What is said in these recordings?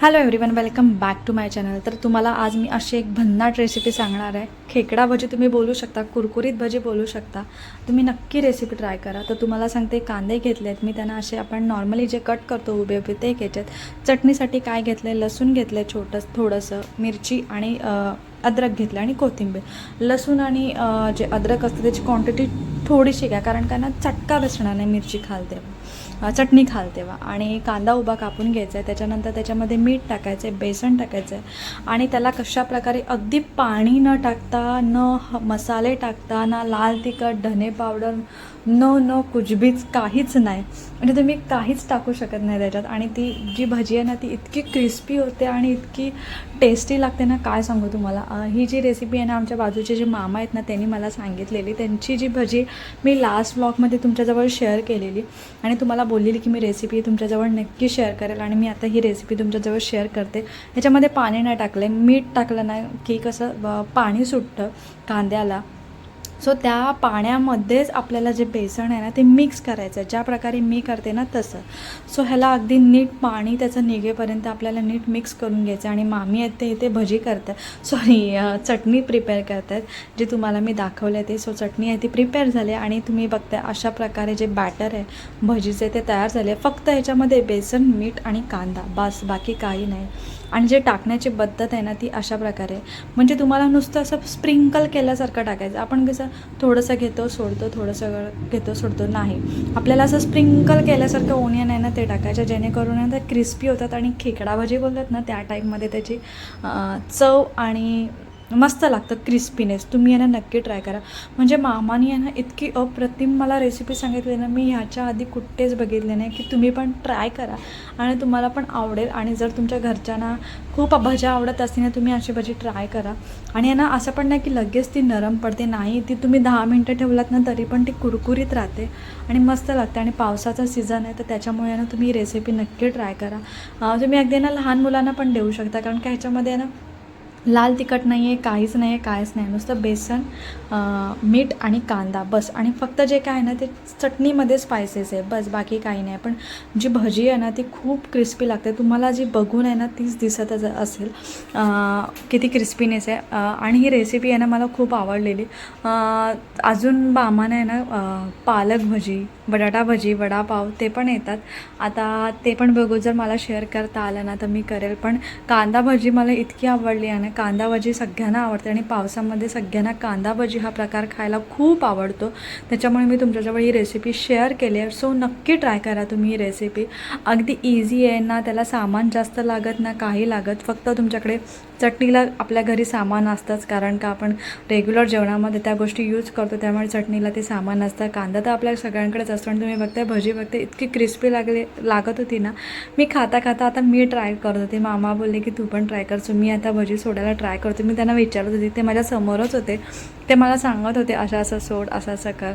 Hello everyone welcome back to my channel तर तुम्हाला आज मी अशी एक भन्नाट रेसिपी सांगणार आहे. खेकडा भजी तुम्ही बोलू शकता कुरकुरीत भजी बोलू शकता. तुम्ही नक्की रेसिपी ट्राय करा. तर तुम्हाला सांगते कांदे घेतले आहेत. मी त्यांना असे आपण नॉर्मली जे कट करतो उभे उभे ते घ्यायचे चटणीसाठी काय घेतलं आहे लसूण घेतलं आहे छोटंसं थोडंसं मिरची आणि अद्रक घेतलं आणि कोथिंबीर. लसूण आणि जे अद्रक असतं त्याची क्वांटिटी थोडीशी घ्या. कारण का ना चटका बसणार नाही मिरची खाल चटणी खाल तेव्हा. आणि कांदा उभा कापून घ्यायचा आहे त्याच्यानंतर त्याच्यामध्ये मीठ टाकायचं आहे बेसन टाकायचं आहे आणि त्याला कशा प्रकारे अगदी पाणी न टाकता न ह- मसाले टाकता ना लाल तिखट धने पावडर नो नो कुचबीच काहीच नाही. म्हणजे तुम्ही काहीच टाकू शकत नाही त्याच्यात. आणि ती जी भजी आहे ना ती इतकी क्रिस्पी होते आणि इतकी टेस्टी लागते ना काय सांगू तुम्हाला. ही जी रेसिपी आहे ना आमच्या बाजूचे जे मामा आहेत ना त्यांनी मला सांगितलेली. त्यांची जी भजी मी लास्ट ब्लॉगमध्ये तुमच्याजवळ शेअर केलेली. आणि तुम्हाला बोललेली की मी रेसिपी तुमच्याजवळ नक्की शेअर करेल आणि मी आता ही रेसिपी तुमच्याजवळ शेअर करते. ह्याच्यामध्ये पाणी नाही टाकलं आहे मीठ टाकलं नाही की कसं पाणी सुटतं कांद्याला. सो त्या पाण्यामध्येच आपल्याला जे बेसन आहे ना ते मिक्स करायचं आहे ज्या प्रकारे मी करते ना तसं. सो ह्याला अगदी नीट पाणी त्याचं निघेपर्यंत आपल्याला नीट मिक्स करून घ्यायचं आणि मामी आहेत ते इथे भजी करतात. सॉरी चटणी प्रिपेअर करत आहेत जे तुम्हाला मी दाखवलं आहे ते. सो चटणी आहे ती प्रिपेअर झाली आणि तुम्ही बघताय अशा प्रकारे जे बॅटर आहे भजीचे ते तयार झाले फक्त ह्याच्यामध्ये बेसन मीठ आणि कांदा. बस बाकी काही नाही. आणि जे टाकण्याची पद्धत आहे ना ती अशा प्रकारे म्हणजे तुम्हाला नुसतं असं स्प्रिंकल केल्यासारखं टाकायचं. आपण कसं थोडंसं घेतो सोडतो थोडंसं घेतो सोडतो. नाही. आपल्याला असं स्प्रिंकल केल्यासारखं ओनियन आहे ना ते टाकायचं जेणेकरून ते क्रिस्पी होतात आणि खेकडा भाजी बोलतात ना त्या टाईपमध्ये त्याची चव आणि मस्त लागतं क्रिस्पीनेस तुम्ही आहे ना नक्की ट्राय करा. म्हणजे मामाने यांना ना इतकी अप्रतिम मला रेसिपी सांगितली ना मी ह्याच्या आधी कुठेच बघितले नाही की तुम्ही पण ट्राय करा. आणि तुम्हाला पण आवडेल. आणि जर तुमच्या घरच्यांना खूप भज्या आवडत असतील ना तुम्ही अशी भजी ट्राय करा. आणि यांना ना असं पण नाही की लगेच ती नरम पडते. नाही ती तुम्ही दहा मिनटं ठेवलात ना तरी पण ती कुरकुरीत राहते. आणि मस्त लागते. आणि पावसाचा सीझन आहे तर त्याच्यामुळे ना तुम्ही रेसिपी नक्की ट्राय करा. तुम्ही अगदी ना लहान मुलांना पण देऊ शकता. कारण का ह्याच्यामध्ये आहे ना लाल तिखट नाही आहे काहीच नाही आहे काहीच नाही नुसतं बेसन मीठ आणि कांदा बस. आणि फक्त जे काय आहे ना ते चटणीमध्ये स्पायसेस आहे. बस बाकी काही नाही. पण जी भजी आहे ना ती खूप क्रिस्पी लागते. तुम्हाला जी बघून आहे ना तीच दिसतच असेल. किती क्रिस्पीनेस आहे. आणि ही रेसिपी आहे ना मला खूप आवडलेली. अजून बामानं आहे ना पालक भजी बटाटा भजी वडापाव ते पण येतात. आता ते पण बघू जर मला शेअर करता आलं ना तर मी करेल. पण कांदा भजी मला इतकी आवडली आहे ना कांदा भजी सगळ्यांना आवडते आणि पावसामध्ये सगळ्यांना कांदा भजी हा प्रकार खायला खूप आवडतो. त्याच्यामुळे मी तुमच्याजवळ ही रेसिपी शेअर केली आहे. सो नक्की ट्राय करा तुम्ही ही रेसिपी अगदी इझी आहे ना त्याला सामान जास्त लागत ना काही लागत. फक्त तुमच्याकडे चटणीला आपल्या घरी सामान असतंच. कारण का आपण रेग्युलर जेवणामध्ये त्या गोष्टी यूज करतो त्यामुळे चटणीला ते सामान असतं. कांदा तर आपल्या सगळ्यांकडेच असतो आणि तुम्ही बघताय भजी बघते इतकी क्रिस्पी लागले लागत होती ना. मी खाता खाता आता मी ट्राय करत होते. मामा बोलले की तू पण ट्राय कर. सो मी आता भजी सोडायला ट्राय करते. मी त्यांना विचारत होते ते माझ्या समोरच होते. ते मला सांगत होते असं असं सोड असं असं कर.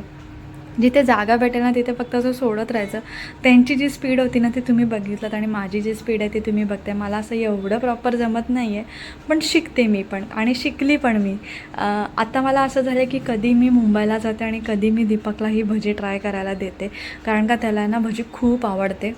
जिथे जागा भेटेल ना तिथे फक्त असं सोडत राहायचं. त्यांची जी स्पीड होती ना ती तुम्ही बघितलं आणि माझी जी स्पीड आहे ती तुम्ही बघताय. मला असं एवढं प्रॉपर जमत नाही आहे पण शिकते मी पण आणि शिकली पण मी. आत्ता आता मला असं झालं की कधी मी मुंबईला जाते आणि कधी मी दीपकला ही भजी ट्राय करायला देते. कारण का त्याला ना भजी खूप आवडते.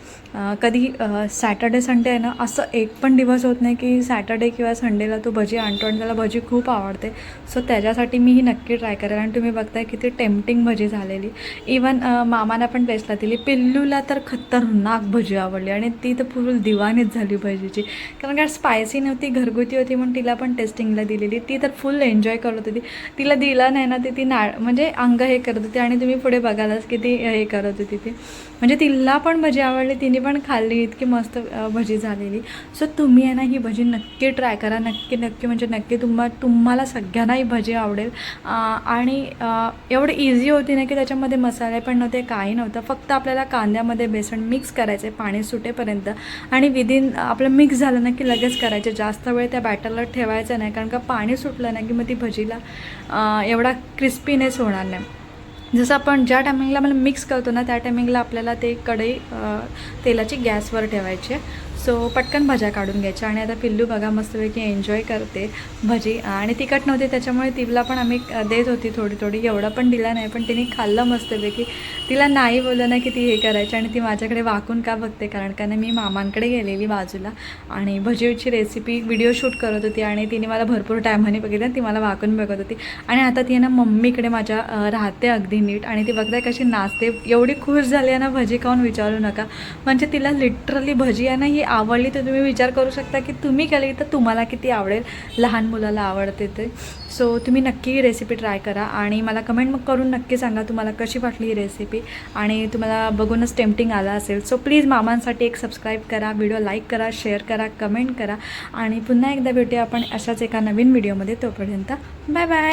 कधी सॅटर्डे संडे आहे ना असं एक पण दिवस होत नाही की सॅटर्डे किंवा संडेला तो भजी आणतो आणि त्याला भजी खूप आवडते. सो त्याच्यासाठी मी ही नक्की ट्राय करेल. आणि तुम्ही बघताय किती टेम्पटिंग भजी झालेली. इवन मामाना पण टेस्टला दिली. पिल्लूला तर खतरनाक भजी आवडली आणि ती तर फुल दिवाणीच झाली भजीची. कारण काय स्पायसी नव्हती घरगुती होती म्हणून तिला पण टेस्टिंगला दिलेली. ती तर फुल एन्जॉय करत होती. तिला दिला नाही ना ती ती नाळ म्हणजे अंग हे करत होती आणि तुम्ही पुढे बघालाच की ती हे करत होती ती. म्हणजे तिला पण भजी आवडली तिने पण खाल्ली इतकी मस्त भजी झालेली. सो तुम्ही आहे ना ही भजी नक्की ट्राय करा. नक्की नक्की म्हणजे नक्की तुम्हा तुम्हाला सगळ्यांना ही भजी आवडेल. आणि एवढी इझी होती ना की त्याच्यामध्ये मसाले पण नव्हते काही नव्हतं. फक्त आपल्याला कांद्यामध्ये बेसन मिक्स करायचे पाणी सुटेपर्यंत. आणि विदिन आपलं मिक्स झालं ना की लगेच करायचे. जास्त वेळ त्या बॅटरला ठेवायचं नाही कारण का पाणी सुटलं ना की मग ती भजीला एवढा क्रिस्पीनेस होणार नाही. जसं आपण ज्या टायमिंगला मला मिक्स करतो ना त्या टायमिंगला आपल्याला ते कढई तेलाची गॅसवर ठेवायची आहे. सो पटकन भज्या काढून घ्यायच्या आणि आता पिल्लू बघा मस्तपैकी एन्जॉय करते भजी. आणि तिखट नव्हती त्याच्यामुळे तिला पण आम्ही देत होती थोडी थोडी. एवढं पण दिला नाही पण तिने खाल्लं मस्तपैकी. तिला नाही बोललं ना की ती हे करायची आणि ती माझ्याकडे वाकून का बघते? कारण का मी मामांकडे गेलेली बाजूला आणि भजीची रेसिपी व्हिडिओ शूट करत होती आणि तिने मला भरपूर टायमाने बघितलं आणि ती मला वाकून बघत होती. आणि आता ती आहे ना मम्मीकडे माझ्या राहते अगदी नीट. आणि ती बघताय कशी नाचते. एवढी खुश झाली आहे ना भजी खाऊन विचारू नका. म्हणजे तिला लिटरली भजी आहे ना ही आवडली तर तुम्ही विचार करू शकता की तुम्ही केली तर तुम्हाला किती आवडेल लहान मुलाला आवडते ते. सो तुम्ही नक्की ही रेसिपी ट्राय करा आणि मला कमेंट मग करून नक्की सांगा तुम्हाला कशी वाटली ही रेसिपी आणि तुम्हाला बघूनच टेम्पटिंग आला असेल. सो प्लीज मामांसाठी एक सबस्क्राईब करा व्हिडिओ लाईक करा शेअर करा कमेंट करा आणि पुन्हा एकदा भेटूया आपण अशाच एका नवीन व्हिडिओमध्ये तोपर्यंत बाय बाय